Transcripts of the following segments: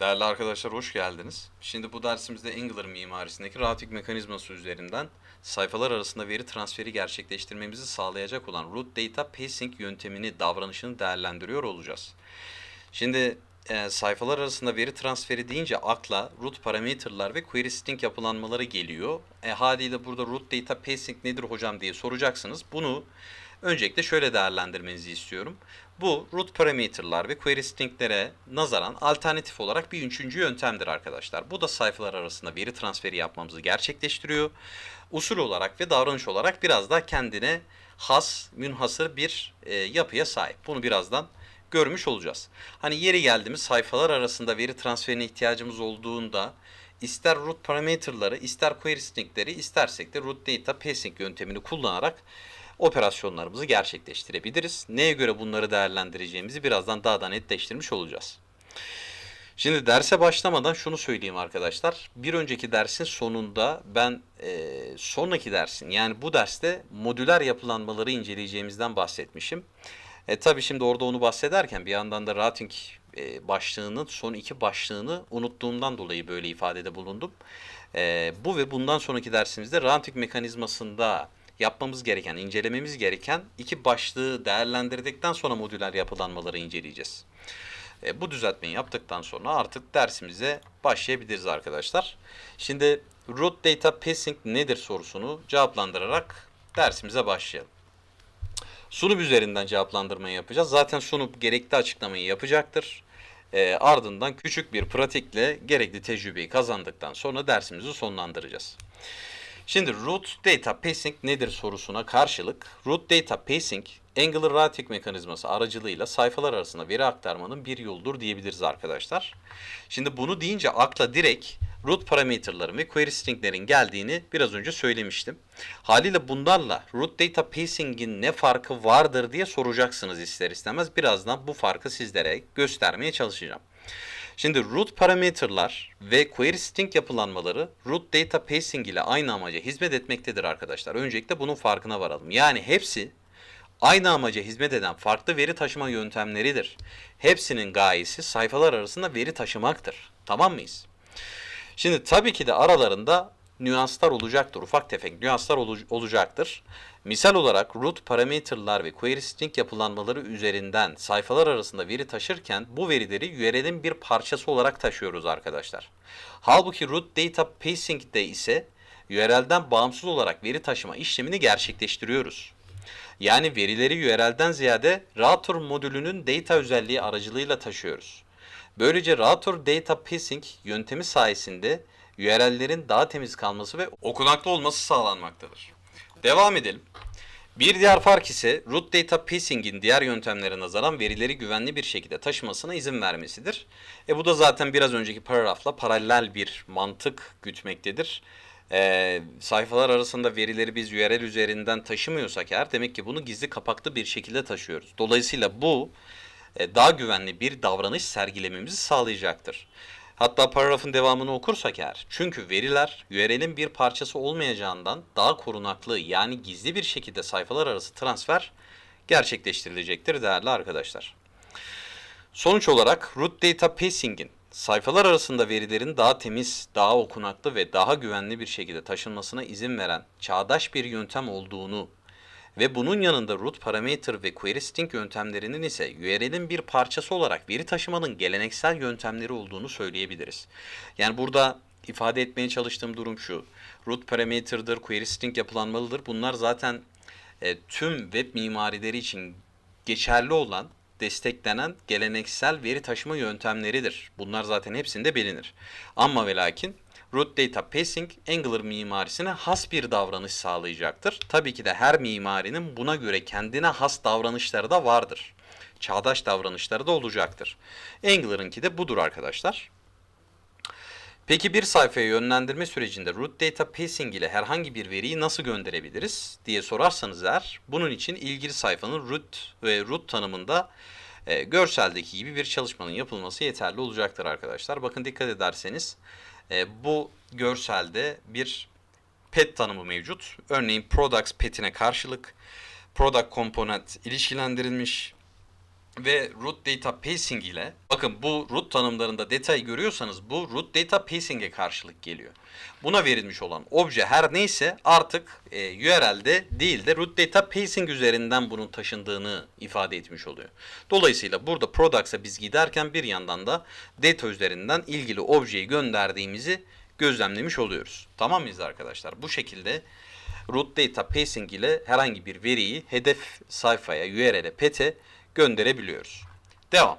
Değerli arkadaşlar hoş geldiniz. Şimdi bu dersimizde Angular mimarisindeki rahatlık mekanizması üzerinden sayfalar arasında veri transferi gerçekleştirmemizi sağlayacak olan root data pacing yöntemini, davranışını değerlendiriyor olacağız. Şimdi e, sayfalar arasında veri transferi deyince akla root parameterlar ve query string yapılanmaları geliyor. E, haliyle burada root data pacing nedir hocam diye soracaksınız. Bunu öncelikle şöyle değerlendirmenizi istiyorum. Bu root parameterlar ve query stringlere nazaran alternatif olarak bir üçüncü yöntemdir arkadaşlar. Bu da sayfalar arasında veri transferi yapmamızı gerçekleştiriyor. Usul olarak ve davranış olarak biraz daha kendine has, münhasır bir e, yapıya sahip. Bunu birazdan görmüş olacağız. Hani yeri geldiğimiz sayfalar arasında veri transferine ihtiyacımız olduğunda ister root parameterları, ister query stringleri, istersek de root data pacing yöntemini kullanarak operasyonlarımızı gerçekleştirebiliriz. Neye göre bunları değerlendireceğimizi birazdan daha da netleştirmiş olacağız. Şimdi derse başlamadan şunu söyleyeyim arkadaşlar. Bir önceki dersin sonunda ben e, sonraki dersin yani bu derste modüler yapılanmaları inceleyeceğimizden bahsetmişim. E, tabii şimdi orada onu bahsederken bir yandan da routing e, başlığının son iki başlığını unuttuğumdan dolayı böyle ifadede bulundum. E, bu ve bundan sonraki dersimizde routing mekanizmasında yapmamız gereken, incelememiz gereken iki başlığı değerlendirdikten sonra modüler yapılanmaları inceleyeceğiz. E, bu düzeltmeyi yaptıktan sonra artık dersimize başlayabiliriz arkadaşlar. Şimdi root data pacing nedir sorusunu cevaplandırarak dersimize başlayalım. Sunum üzerinden cevaplandırmayı yapacağız. Zaten sunum gerekli açıklamayı yapacaktır. E, ardından küçük bir pratikle gerekli tecrübeyi kazandıktan sonra dersimizi sonlandıracağız. Şimdi root data pacing nedir sorusuna karşılık root data pacing Angular routing mekanizması aracılığıyla sayfalar arasında veri aktarmanın bir yoludur diyebiliriz arkadaşlar. Şimdi bunu deyince akla direkt root parameterların ve query stringlerin geldiğini biraz önce söylemiştim. Haliyle bunlarla root data pacing'in ne farkı vardır diye soracaksınız ister istemez. Birazdan bu farkı sizlere göstermeye çalışacağım. Şimdi root parameterlar ve query string yapılanmaları root data pacing ile aynı amaca hizmet etmektedir arkadaşlar. Öncelikle bunun farkına varalım. Yani hepsi aynı amaca hizmet eden farklı veri taşıma yöntemleridir. Hepsinin gayesi sayfalar arasında veri taşımaktır. Tamam mıyız? Şimdi tabii ki de aralarında nüanslar olacaktır. Ufak tefek nüanslar olu- olacaktır. Misal olarak root parameterlar ve query string yapılanmaları üzerinden sayfalar arasında veri taşırken bu verileri URL'in bir parçası olarak taşıyoruz arkadaşlar. Halbuki root data pacing'de ise URL'den bağımsız olarak veri taşıma işlemini gerçekleştiriyoruz. Yani verileri URL'den ziyade router modülünün data özelliği aracılığıyla taşıyoruz. Böylece router data pacing yöntemi sayesinde URL'lerin daha temiz kalması ve okunaklı olması sağlanmaktadır. Devam edelim. Bir diğer fark ise root data pacing'in diğer yöntemlere nazaran verileri güvenli bir şekilde taşımasına izin vermesidir. E bu da zaten biraz önceki paragrafla paralel bir mantık gütmektedir. E, sayfalar arasında verileri biz URL üzerinden taşımıyorsak eğer demek ki bunu gizli kapaklı bir şekilde taşıyoruz. Dolayısıyla bu e, daha güvenli bir davranış sergilememizi sağlayacaktır. Hatta paragrafın devamını okursak eğer. Çünkü veriler URL'in bir parçası olmayacağından daha korunaklı yani gizli bir şekilde sayfalar arası transfer gerçekleştirilecektir değerli arkadaşlar. Sonuç olarak root data pacing'in sayfalar arasında verilerin daha temiz, daha okunaklı ve daha güvenli bir şekilde taşınmasına izin veren çağdaş bir yöntem olduğunu ve bunun yanında root parameter ve query string yöntemlerinin ise URL'in bir parçası olarak veri taşımanın geleneksel yöntemleri olduğunu söyleyebiliriz. Yani burada ifade etmeye çalıştığım durum şu. Root parameter'dır, query string yapılanmalıdır. Bunlar zaten e, tüm web mimarileri için geçerli olan, desteklenen geleneksel veri taşıma yöntemleridir. Bunlar zaten hepsinde bilinir. Ama ve lakin Root Data Pacing Angular mimarisine has bir davranış sağlayacaktır. Tabii ki de her mimarinin buna göre kendine has davranışları da vardır. Çağdaş davranışları da olacaktır. Angular'ınki de budur arkadaşlar. Peki bir sayfaya yönlendirme sürecinde root data pacing ile herhangi bir veriyi nasıl gönderebiliriz diye sorarsanız eğer bunun için ilgili sayfanın root ve root tanımında e, görseldeki gibi bir çalışmanın yapılması yeterli olacaktır arkadaşlar. Bakın dikkat ederseniz e, bu görselde bir pet tanımı mevcut. Örneğin products petine karşılık product component ilişkilendirilmiş. Ve root data pacing ile bakın bu root tanımlarında detayı görüyorsanız bu root data pacing'e karşılık geliyor. Buna verilmiş olan obje her neyse artık e, URL'de değil de root data pacing üzerinden bunun taşındığını ifade etmiş oluyor. Dolayısıyla burada products'a biz giderken bir yandan da data üzerinden ilgili objeyi gönderdiğimizi gözlemlemiş oluyoruz. Tamam mıyız arkadaşlar? Bu şekilde root data pacing ile herhangi bir veriyi hedef sayfaya, URL'e, pet'e gönderebiliyoruz. Devam.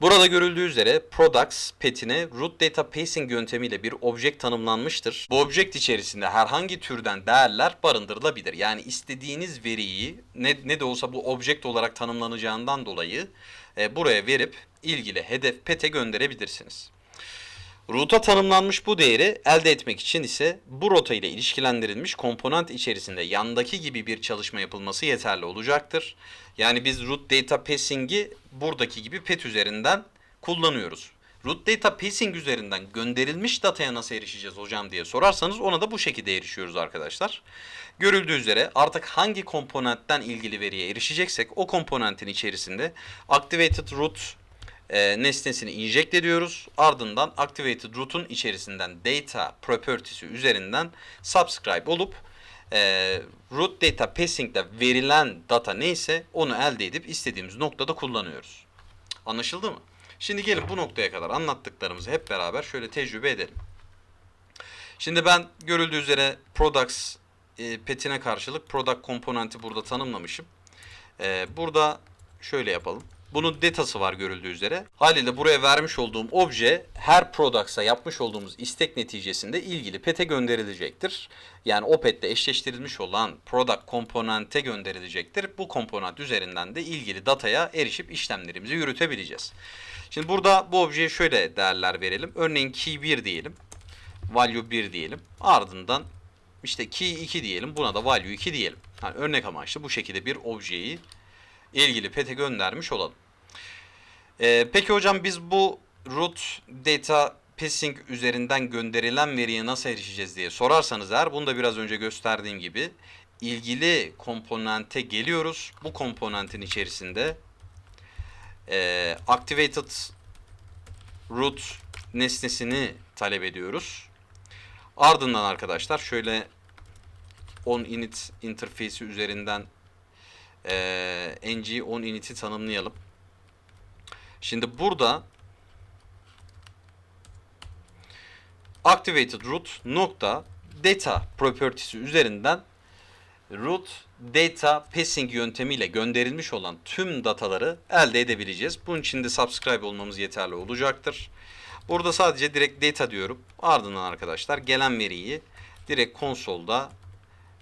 Burada görüldüğü üzere products petine root data pacing yöntemiyle bir object tanımlanmıştır. Bu object içerisinde herhangi türden değerler barındırılabilir. Yani istediğiniz veriyi ne, ne de olsa bu object olarak tanımlanacağından dolayı e, buraya verip ilgili hedef pet'e gönderebilirsiniz. Root'a tanımlanmış bu değeri elde etmek için ise bu rota ile ilişkilendirilmiş komponent içerisinde yandaki gibi bir çalışma yapılması yeterli olacaktır. Yani biz root data passing'i buradaki gibi pet üzerinden kullanıyoruz. Root data passing üzerinden gönderilmiş dataya nasıl erişeceğiz hocam diye sorarsanız ona da bu şekilde erişiyoruz arkadaşlar. Görüldüğü üzere artık hangi komponentten ilgili veriye erişeceksek o komponentin içerisinde activated root e, nesnesini inject ediyoruz. Ardından activated root'un içerisinden data property'si üzerinden subscribe olup e, root data passing'de verilen data neyse onu elde edip istediğimiz noktada kullanıyoruz. Anlaşıldı mı? Şimdi gelin bu noktaya kadar anlattıklarımızı hep beraber şöyle tecrübe edelim. Şimdi ben görüldüğü üzere products e, petine karşılık product komponenti burada tanımlamışım. E, burada şöyle yapalım. Bunun datası var görüldüğü üzere. Haliyle buraya vermiş olduğum obje her products'a yapmış olduğumuz istek neticesinde ilgili pet'e gönderilecektir. Yani o pet'te eşleştirilmiş olan product komponente gönderilecektir. Bu komponent üzerinden de ilgili dataya erişip işlemlerimizi yürütebileceğiz. Şimdi burada bu objeye şöyle değerler verelim. Örneğin key 1 diyelim. Value 1 diyelim. Ardından işte key 2 diyelim. Buna da value 2 diyelim. Yani örnek amaçlı bu şekilde bir objeyi ilgili pet'e göndermiş olalım. Ee, peki hocam biz bu root data passing üzerinden gönderilen veriye nasıl erişeceğiz diye sorarsanız eğer bunu da biraz önce gösterdiğim gibi ilgili komponente geliyoruz. Bu komponentin içerisinde e, activated root nesnesini talep ediyoruz. Ardından arkadaşlar şöyle on init interface'i üzerinden e, ng on init'i tanımlayalım. Şimdi burada activated root nokta data property'si üzerinden root data passing yöntemiyle gönderilmiş olan tüm dataları elde edebileceğiz. Bunun için de subscribe olmamız yeterli olacaktır. Burada sadece direkt data diyorum. Ardından arkadaşlar gelen veriyi direkt konsolda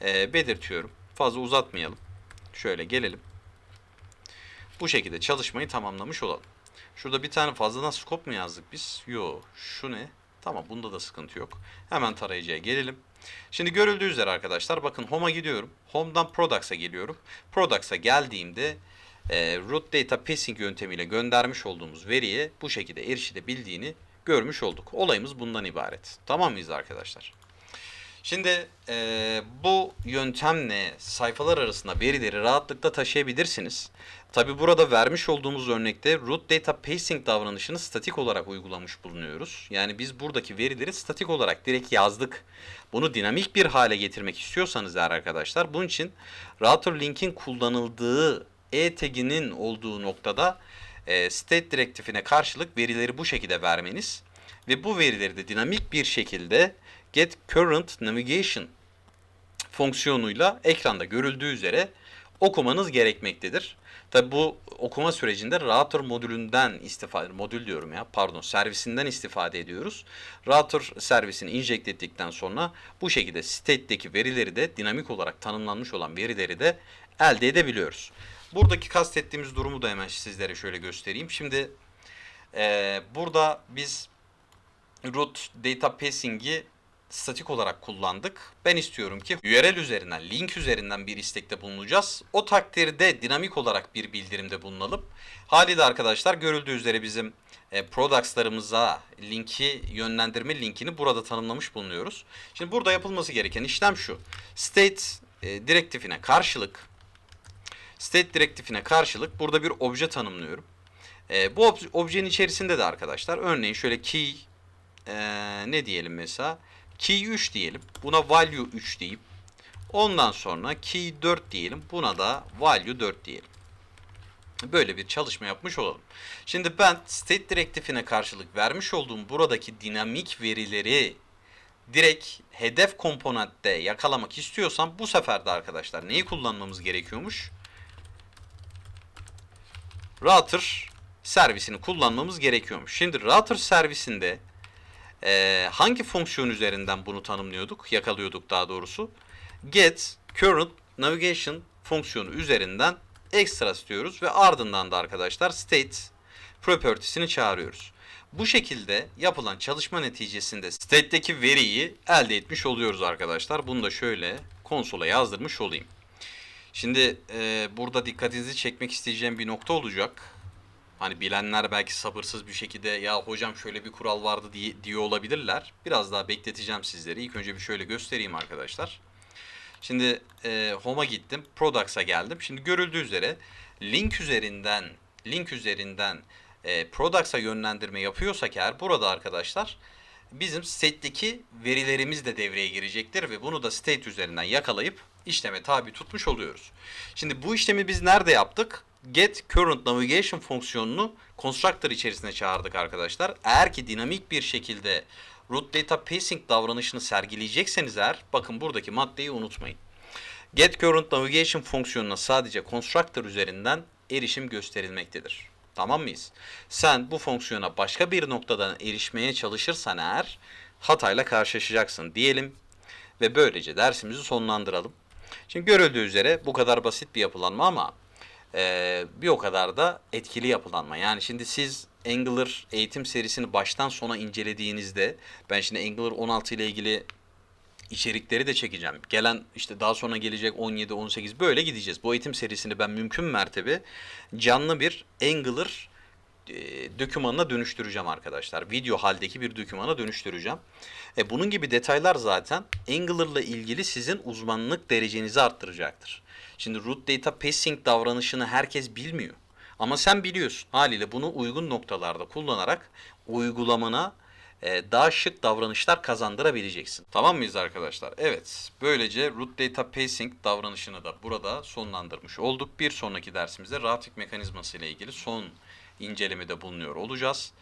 e, belirtiyorum. Fazla uzatmayalım. Şöyle gelelim. Bu şekilde çalışmayı tamamlamış olalım. Şurada bir tane fazladan scope mu yazdık biz? Yo. Şu ne? Tamam bunda da sıkıntı yok. Hemen tarayıcıya gelelim. Şimdi görüldüğü üzere arkadaşlar bakın Home'a gidiyorum. Home'dan Products'a geliyorum. Products'a geldiğimde e, root data passing yöntemiyle göndermiş olduğumuz veriye bu şekilde erişilebildiğini görmüş olduk. Olayımız bundan ibaret. Tamam mıyız arkadaşlar? Şimdi e, bu yöntemle sayfalar arasında verileri rahatlıkla taşıyabilirsiniz. Tabi burada vermiş olduğumuz örnekte root data pacing davranışını statik olarak uygulamış bulunuyoruz. Yani biz buradaki verileri statik olarak direkt yazdık. Bunu dinamik bir hale getirmek istiyorsanız eğer arkadaşlar bunun için router link'in kullanıldığı e taginin olduğu noktada e, state direktifine karşılık verileri bu şekilde vermeniz ve bu verileri de dinamik bir şekilde get current navigation fonksiyonuyla ekranda görüldüğü üzere okumanız gerekmektedir. Tabi bu okuma sürecinde router modülünden istifade, modül diyorum ya pardon servisinden istifade ediyoruz. Router servisini inject ettikten sonra bu şekilde state'deki verileri de dinamik olarak tanımlanmış olan verileri de elde edebiliyoruz. Buradaki kastettiğimiz durumu da hemen sizlere şöyle göstereyim. Şimdi e, burada biz root data passing'i statik olarak kullandık. Ben istiyorum ki URL üzerinden, link üzerinden bir istekte bulunacağız. O takdirde dinamik olarak bir bildirimde bulunalım. Haliyle arkadaşlar görüldüğü üzere bizim e, products'larımıza linki yönlendirme linkini burada tanımlamış bulunuyoruz. Şimdi burada yapılması gereken işlem şu. State e, direktifine karşılık State direktifine karşılık burada bir obje tanımlıyorum. Ee, bu ob- objenin içerisinde de arkadaşlar örneğin şöyle key ee, ne diyelim mesela key 3 diyelim. Buna value 3 deyip ondan sonra key 4 diyelim. Buna da value 4 diyelim. Böyle bir çalışma yapmış olalım. Şimdi ben state direktifine karşılık vermiş olduğum buradaki dinamik verileri direkt hedef komponentte yakalamak istiyorsam bu sefer de arkadaşlar neyi kullanmamız gerekiyormuş? Router servisini kullanmamız gerekiyormuş. Şimdi router servisinde eee, hangi fonksiyon üzerinden bunu tanımlıyorduk, yakalıyorduk daha doğrusu? Get current navigation fonksiyonu üzerinden extras diyoruz ve ardından da arkadaşlar state properties'ini çağırıyoruz. Bu şekilde yapılan çalışma neticesinde state'deki veriyi elde etmiş oluyoruz arkadaşlar. Bunu da şöyle konsola yazdırmış olayım. Şimdi e, burada dikkatinizi çekmek isteyeceğim bir nokta olacak. Hani bilenler belki sabırsız bir şekilde ya hocam şöyle bir kural vardı diye, diyor olabilirler. Biraz daha bekleteceğim sizleri. İlk önce bir şöyle göstereyim arkadaşlar. Şimdi e, Home'a gittim. Products'a geldim. Şimdi görüldüğü üzere link üzerinden link üzerinden e, Products'a yönlendirme yapıyorsak eğer burada arkadaşlar bizim state'deki verilerimiz de devreye girecektir ve bunu da state üzerinden yakalayıp işleme tabi tutmuş oluyoruz. Şimdi bu işlemi biz nerede yaptık? Get current navigation fonksiyonunu constructor içerisine çağırdık arkadaşlar. Eğer ki dinamik bir şekilde root data pacing davranışını sergileyecekseniz eğer bakın buradaki maddeyi unutmayın. Get current navigation fonksiyonuna sadece constructor üzerinden erişim gösterilmektedir. Tamam mıyız? Sen bu fonksiyona başka bir noktadan erişmeye çalışırsan eğer hatayla karşılaşacaksın diyelim ve böylece dersimizi sonlandıralım. Şimdi görüldüğü üzere bu kadar basit bir yapılanma ama eee, bir o kadar da etkili yapılanma. Yani şimdi siz Angular eğitim serisini baştan sona incelediğinizde ben şimdi Angular 16 ile ilgili içerikleri de çekeceğim. Gelen işte daha sonra gelecek 17, 18 böyle gideceğiz. Bu eğitim serisini ben mümkün mertebe canlı bir Angular e, dokümanına dönüştüreceğim arkadaşlar. Video haldeki bir dokümana dönüştüreceğim. E, bunun gibi detaylar zaten Angular'la ilgili sizin uzmanlık derecenizi arttıracaktır. Şimdi root data passing davranışını herkes bilmiyor. Ama sen biliyorsun. Haliyle bunu uygun noktalarda kullanarak uygulamana e, daha şık davranışlar kazandırabileceksin. Tamam mıyız arkadaşlar? Evet. Böylece root data pacing davranışını da burada sonlandırmış olduk. Bir sonraki dersimizde routing mekanizması ile ilgili son incelemede bulunuyor olacağız.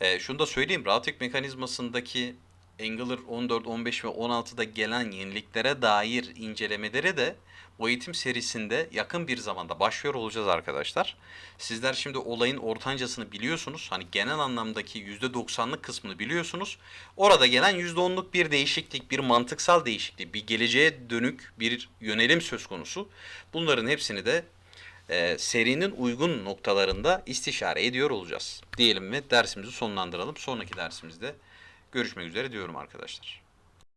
E, şunu da söyleyeyim. Routing mekanizmasındaki Angular 14, 15 ve 16'da gelen yeniliklere dair incelemeleri de bu eğitim serisinde yakın bir zamanda başlıyor olacağız arkadaşlar. Sizler şimdi olayın ortancasını biliyorsunuz. Hani genel anlamdaki %90'lık kısmını biliyorsunuz. Orada gelen %10'luk bir değişiklik, bir mantıksal değişiklik, bir geleceğe dönük bir yönelim söz konusu. Bunların hepsini de e, serinin uygun noktalarında istişare ediyor olacağız. Diyelim ve dersimizi sonlandıralım. Sonraki dersimizde görüşmek üzere diyorum arkadaşlar.